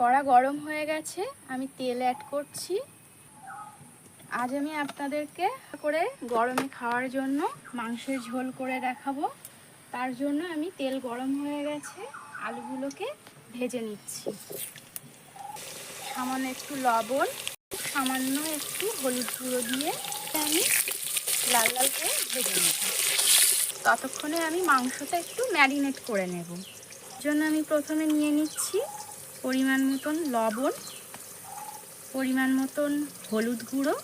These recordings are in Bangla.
কড়া গরম হয়ে গেছে, আমি তেল অ্যাড করছি। আজ আমি আপনাদেরকে করে গরমে খাওয়ার জন্য মাংসের ঝোল করে দেখাবো। তার জন্য আমি তেল গরম হয়ে গেছে, আলুগুলোকে ভেজে নিচ্ছি। সামান্য একটু লবণ, সামান্য একটু হলুদ গুঁড়ো দিয়ে আমি লাল লাল করে ভেজে নেব। ততক্ষণে আমি মাংসটা একটু ম্যারিনেট করে নেব। জন্য আমি প্রথমে নিয়ে নিচ্ছি পরিমাণ মতন লবণ, পরিমাণ মতন হলুদ গুঁড়ো।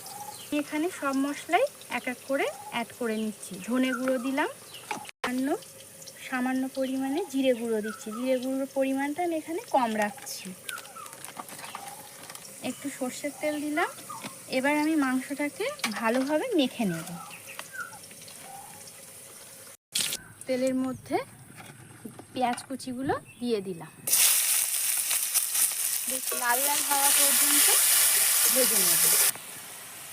এখানে সব মশলাই এক এক করে অ্যাড করে নিচ্ছি। ধনে গুঁড়ো দিলাম, সামান্য সামান্য পরিমাণে জিরে গুঁড়ো দিচ্ছি। জিরে গুঁড়োর পরিমাণটা আমি এখানে কম রাখছি। একটু সর্ষের তেল দিলাম। এবার আমি মাংসটাকে ভালোভাবে মেখে নেব। তেলের মধ্যে পেঁয়াজ কুচিগুলো দিয়ে দিলাম। বেশ লাল লাল হওয়া পর্যন্ত ভেজে নেব।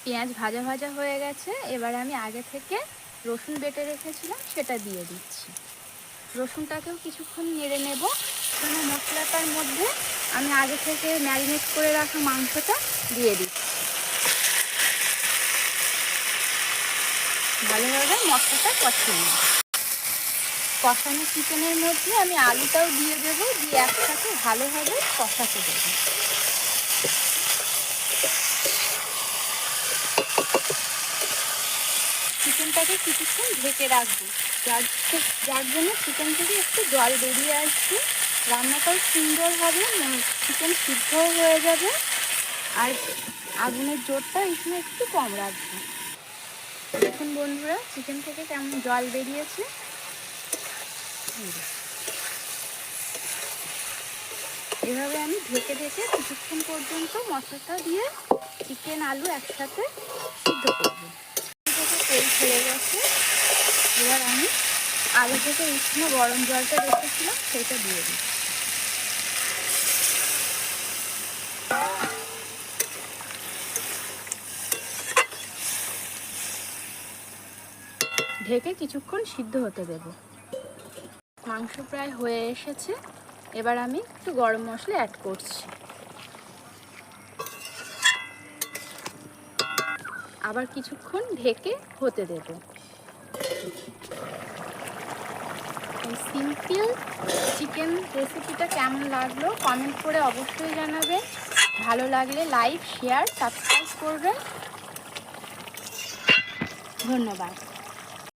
পেঁয়াজ ভাজা ভাজা হয়ে গেছে, এবার আমি আগে থেকে রসুন বেটে রেখেছিলাম, সেটা দিয়ে দিচ্ছি। রসুনটাকেও কিছুক্ষণ নেড়ে নেব। কোনো মশলাটার মধ্যে আমি আগে থেকে ম্যারিনেট করে রাখা মাংসটা দিয়ে দিচ্ছি। ভালোভাবে মশলাটা কষিয়ে নেব কষানো চিকেনের মধ্যে আমি আলুটাও দিয়ে দেবো, দিয়ে একসাথে ভালোভাবে কষাতে দেবো। চিকেনটাকে কিছুক্ষণ ঢেকে রাখব। যার যার জন্য চিকেন থেকে একটু জল বেরিয়ে আসবে। রান্নাটাও সুন্দর হবে চিকেন সিদ্ধও হয়ে যাবে। আর আগুনের জোরটা সময় একটু কম রাখব। দেখুন বন্ধুরা, চিকেন থেকে কেমন জল বেরিয়েছে। এভাবে আমি ঢেকে ঢেকে কিছুক্ষণ পর্যন্ত মশলাটা দিয়ে চিকেন আলু একসাথে সিদ্ধ করব। তেল ছেড়ে গেছে। এবার আমি আলু থেকে উষ্ণ গরম জলটা রেখেছিলাম সেটা দিয়ে দিই ঢেকে কিছুক্ষণ সিদ্ধ হতে দেব। মাংস প্রায় হয়ে এসেছে। এবার আমি একটু গরম মশলা অ্যাড করছি। আবার কিছুক্ষণ ঢেকে হতে দেব। সিম্পল চিকেন রেসিপিটা কেমন লাগল কমেন্ট করে অবশ্যই জানাবেন। ভালো লাগলে লাইক শেয়ার সাবস্ক্রাইব করবেন। ধন্যবাদ।